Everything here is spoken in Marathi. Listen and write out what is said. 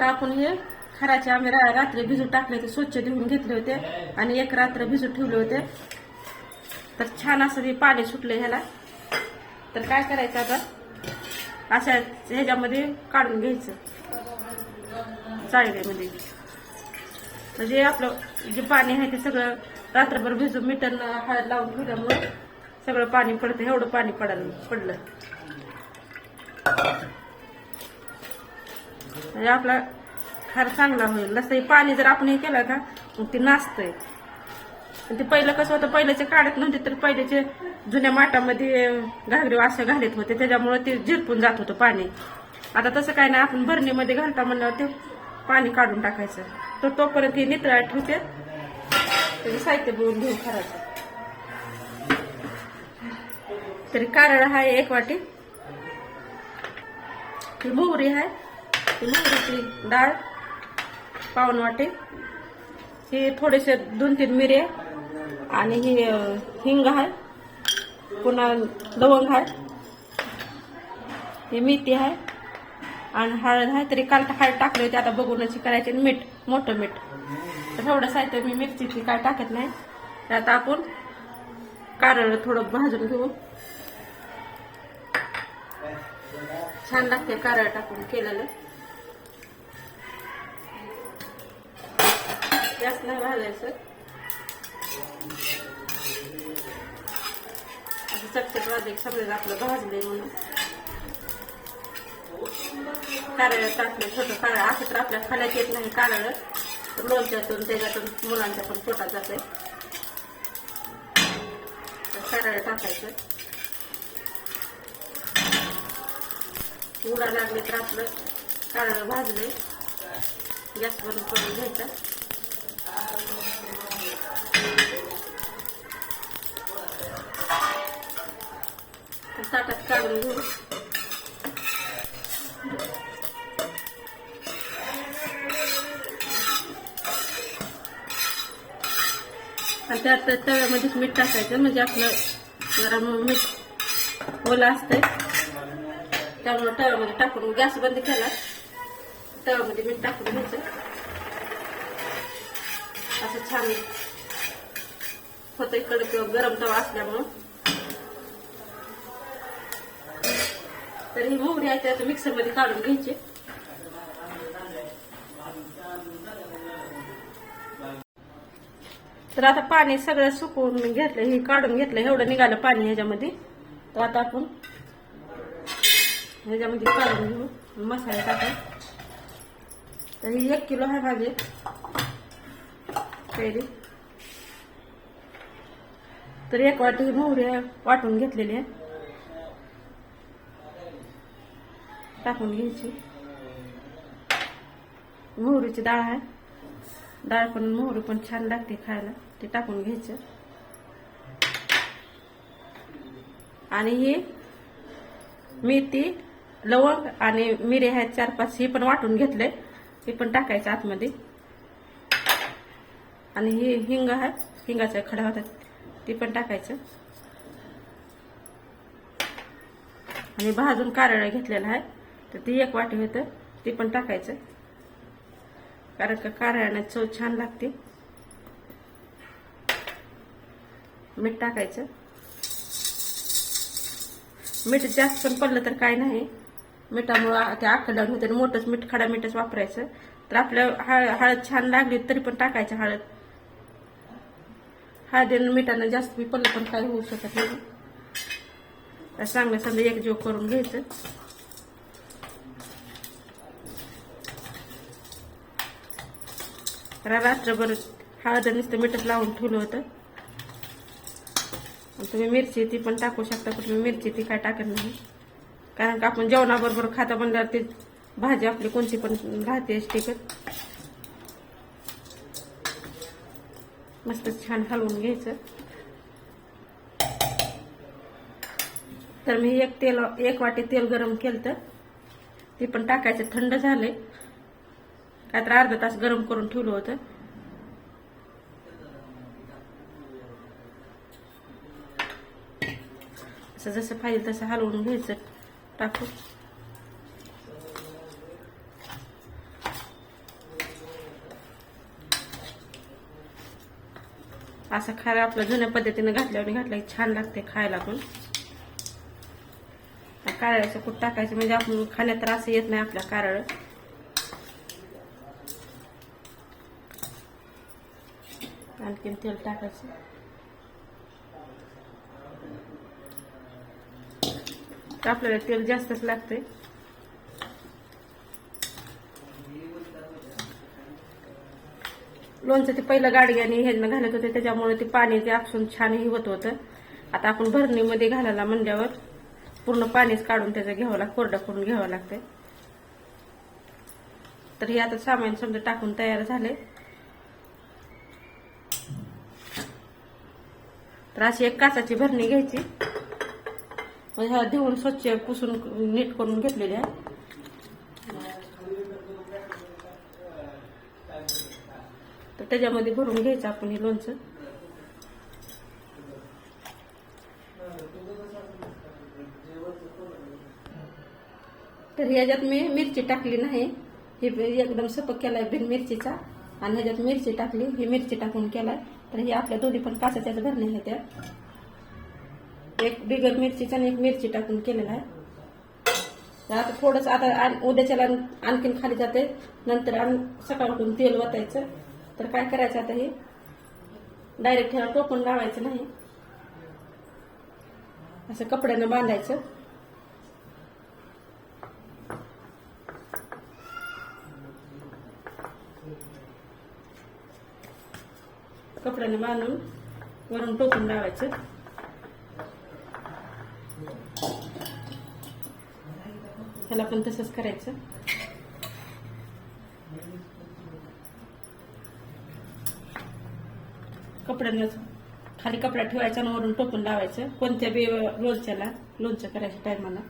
तर आपण हे खराचे आम्ही रा- रात्री भिजू टाकले होते स्वच्छ धुवून घेतले होते आणि एक रात्र भिजू ठेवले होते. तर छान असं हे पाणी सुटले ह्याला. तर काय करायचं आता? अशा ह्याच्यामध्ये काढून घ्यायचं. चाळण्यामध्ये म्हणजे आपलं जे पाणी आहे ते सगळं रात्रभर भिजून मिठण हळद लावून ठेवल्यामुळे सगळं पाणी पडतं एवढं पाणी पडायला पडलं. म्हणजे आपला खार चांगला होईल. लसई पाणी जर आपण हे केलं का मग ते नाचतंय. ते पहिलं कसं होतं पहिल्याचे काढत नव्हते तर पहिल्याचे जुन्या माठामध्ये घागरे असं घालत होते. त्याच्यामुळे ते झिरपून जात होतं पाणी. आता तसं काय नाही आपण भरणीमध्ये घालता म्हणल्यावर ते पाणी काढून टाकायचं. तर तोपर्यंत हे नितळा ठेवते. त्याचे साहित्य बोलून घेऊन करायचं तरी कारळ आहे एक वाटी. मोहरी आहे मोहरीची डाळ पावन वाटी. हे थोडेसे दोन तीन मिरे आणि ही हिंग आहे पुन्हा लवंग आहे हे मेथी आहे आणि हळद आहे तरी काल हळद टाकली होती आता बघूनच करायचे करायची मीठ मोठं मीठ. तर आहे साहित्य मी मिरचीची काय टाकत नाही. तर आता आपण कारळ थोडं भाजून घेऊ. छान लागते कारळ टाकून केलेलं. जास्त नाही घालायचं. असं चटचट वाजे सगळे आपलं भाजले म्हणून. कारळ टाकले छोटं कारळ. असं तर आपल्या खाण्यात येत नाही कारळ. तर लोणच्यातून त्याच्यातून मुलांच्या पण पोटात जाते तर कारळ टाकायचं. उडा लागले तर आपलं कारळ भाजले गॅस बंद करून घ्यायचा. ताटात काढून घेऊ. आणि त्यात तव्यामध्येच मीठ टाकायचं म्हणजे आपलं जरा मीठ ओलं असतंय. त्यामुळे तव्यामध्ये टाकून गॅस बंद केला तव्यामध्ये मीठ टाकून घ्यायचं. असं छान होतं कडक गरम तवा असल्यामुळं. तर ही मोहरी आहे त्यात मिक्सरमध्ये काढून घ्यायची. तर आता पाणी सगळं सुकवून मी घेतलं हे काढून घेतलं एवढं निघालं पाणी ह्याच्यामध्ये. तर आता आपण ह्याच्यामध्ये काढून घेऊ मसाले टाकून. तर ही एक किलो आहे. माझे कैरी तर एक वाटी मोहरी वाटून घेतलेली आहे. टाकून घ्यायची. मोहरीची डाळ आहे. डाळ पण मोहरी पण छान लागते खायला. ते टाकून घ्यायचं. आणि ही मेथी लवंग आणि मिरे आहेत चार पाच हे पण वाटून घेतले. हे पण टाकायचं आतमध्ये. आणि हे हिंग आहे हिंगाच्या खडा होतात. ते पण टाकायचं. आणि भाजून कारळ घेतलेलं आहे. तर ती एक वाटी होतं ते पण टाकायचं. कारण का कारळ्याने चव छान लागते. मीठ टाकायचं. मीठ जास्त पण पडलं तर काय नाही. मिठामुळं ते आखलं होते आणि मोठंच मीठ खडा मीठच वापरायचं. तर आपल्या हळ हळद छान लागली तरी पण टाकायचं हळद. हळदीनं मिठानं जास्त बी पडलं पण काय होऊ शकत नाही. चांगलं चांगलं एकजीव एक जीव करून घ्यायचं. रा- रात्रभर हळद नुसतं मीठच लावून ठेवलं होतं. तुम्ही मिरची ती पण टाकू शकता पण मी मिरची ती काय टाकत नाही. कारण का आपण जेवणाबरोबर खाता म्हणल्यावर ते भाजी आपली कोणती पण राहते टिकत मस्त छान हलवून घ्यायचं. तर मी एक तेल एक वाटी तेल गरम केलं तर ते पण टाकायचं थंड झालंय. काय तर अर्धा तास गरम करून ठेवलं होतं. असं जसं पाहिजे तसं हलवून घ्यायचं. टाकू. असं खायला आपलं जुन्या पद्धतीनं घातल्यावर घातलं छान लागते खायला पण. काळ्याचं खूप टाकायचं म्हणजे आपण खाण्यात त्रास येत नाही आपल्या कारळ. आणखीन तेल टाकायचं. तर आपल्याला तेल जास्तच लागतंय. लोणचं ते पहिलं गाडग्याने ह्यानं घालत होते त्याच्यामुळे ते पाणी ते आपसून छान हिवत होत. होतं आता आपण भरणीमध्ये घालायला म्हणल्यावर पूर्ण पाणीच काढून त्याचं घ्यावं लागतं कोरडं करून घ्यावं लागतंय. तर हे आता सामान समजा टाकून तयार झाले तर अशी एक काचाची भरणी घ्यायची. म्हणजे ह्या धुवून स्वच्छ पुसून नीट करून घेतलेली आहे. तर त्याच्यामध्ये भरून घ्यायचं आपण हे लोणचं. तर ह्याच्यात मी मिरची टाकली नाही. हे एकदम सपक केलाय बिन मिरचीचा. आणि ह्याच्यात मिरची टाकली. ही मिरची टाकून केलाय तर हे आपल्या दोन्ही पण कासाच्याच भरणे आहेत त्या एक बिगर मिरचीचा आणि एक मिरची टाकून केलेला आहे. तर आता थोडस आता उद्याच्याला आणखीन खाली जाते. नंतर सकाळ उठून तेल वतायचं. तर काय करायचं आता हे? डायरेक्ट ह्याला टोपून लावायचं नाही. असं कपड्यानं बांधायचं. कपड्याने बांधून वरून टोकून लावायचं. ह्याला पण तसंच करायचं. कपड्यानं खाली कपडा ठेवायचा आणि वरून टोकून लावायचं. कोणत्या बी लोणच्याला लोणचं करायच्या टायमाला.